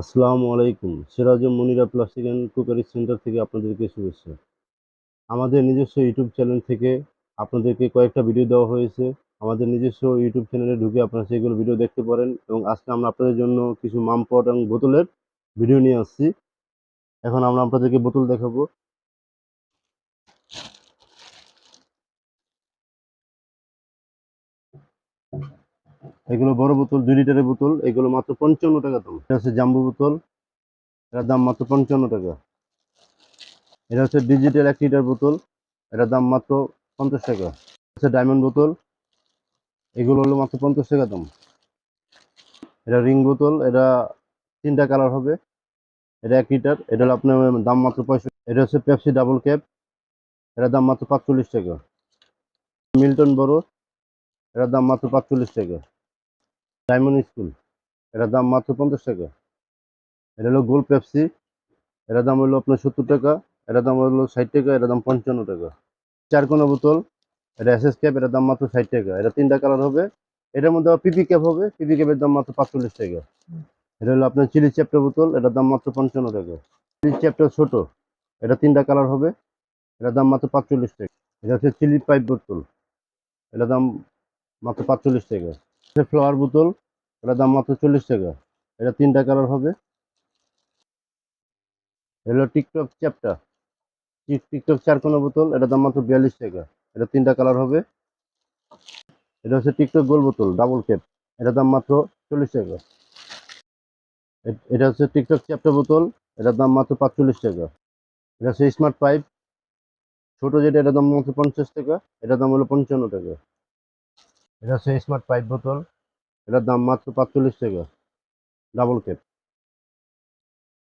আসসালামু আলাইকুম। Seraj Monira plastic and cookery centre থেকে আপনাদেরকে শুভেচ্ছা। আমাদের নিজস্ব ইউটিউব চ্যানেল থেকে আপনাদেরকে কয়েকটা ভিডিও দেওয়া হয়েছে। আমাদের নিজস্ব ইউটিউব চ্যানেলে ঢুকে আপনারা সেইগুলো ভিডিও দেখতে পারেন এবং আজকে আমরা আপনাদের জন্য কিছু মামপট এবং বোতলের ভিডিও নিয়ে আসছি। এখন আমরা আপনাদেরকে বোতল দেখাবো। এগুলো বড় বোতল, দুই লিটারের বোতল, এগুলো মাত্র পঞ্চান্ন টাকা দাম। এটা হচ্ছে জাম্বু বোতল, এটার দাম মাত্র পঞ্চান্ন টাকা। এটা হচ্ছে ডিজিটাল এক লিটার বোতল, এটার দাম মাত্র পঞ্চাশ টাকা। হচ্ছে ডায়মন্ড বোতল, এগুলো হলো মাত্র পঞ্চাশ টাকা দাম। এটা রিং বোতল, এটা তিনটা কালার হবে। এটা এক লিটার, এটা আপনার দাম মাত্র পঁয়ষট্টি এটা হচ্ছে পেপসি ডাবল ক্যাপ, এটার দাম মাত্র পাঁচচল্লিশ টাকা। মিল্টন বড় এটার দাম মাত্র পাঁচচল্লিশ টাকা। ডায়মন্ড স্কুল এটার দাম মাত্র পঞ্চাশ টাকা। এটা হলো গোল পেপসি এটার দাম হলো আপনার সত্তর টাকা। এটার দাম হলো ষাট টাকা। এটার দাম পঞ্চান্ন টাকা। চার কোনো বোতল। এটা এস এস ক্যাপ এটার দাম মাত্র ষাট টাকা। এটা তিনটা কালার হবে। এটার মধ্যে পিপি ক্যাপ হবে। পিপি ক্যাপের দাম মাত্র পাঁচচল্লিশ টাকা। এটা হলো আপনার চিলি চ্যাপ্টার বোতল। এটার দাম মাত্র পঞ্চান্ন টাকা। চিলি চ্যাপটা ছোট। এটা তিনটা কালার হবে। এটার দাম মাত্র পাঁচচল্লিশ টাকা। এটা হচ্ছে চিলি পাইপ বোতল। এটার দাম মাত্র পাঁচচল্লিশ টাকা। ফ্লাওয়ার বোতল, এটার দাম মাত্র চল্লিশ টাকা। এটা তিনটা কালার হবে। হলো টিকটক চ্যাপটা টিকটক চার কোনো বোতল, এটার দাম মাত্র বিয়াল্লিশ টাকা। এটা তিনটা কালার হবে। এটা হচ্ছে টিকটক গোল বোতল ডাবল ক্যাপ এটার দাম মাত্র চল্লিশ টাকা। এটা হচ্ছে টিকটক চ্যাপটা বোতল, এটার দাম মাত্র পাঁচচল্লিশ টাকা। এটা হচ্ছে স্মার্ট পাইপ ছোট যেটা, এটার দাম মাত্র পঞ্চাশ টাকা। এটার দাম হলো পঞ্চান্ন টাকা। এটা হচ্ছে স্মার্ট পাইপ বোতল। এটার দাম মাত্র পাঁচচল্লিশ টাকা। Double cap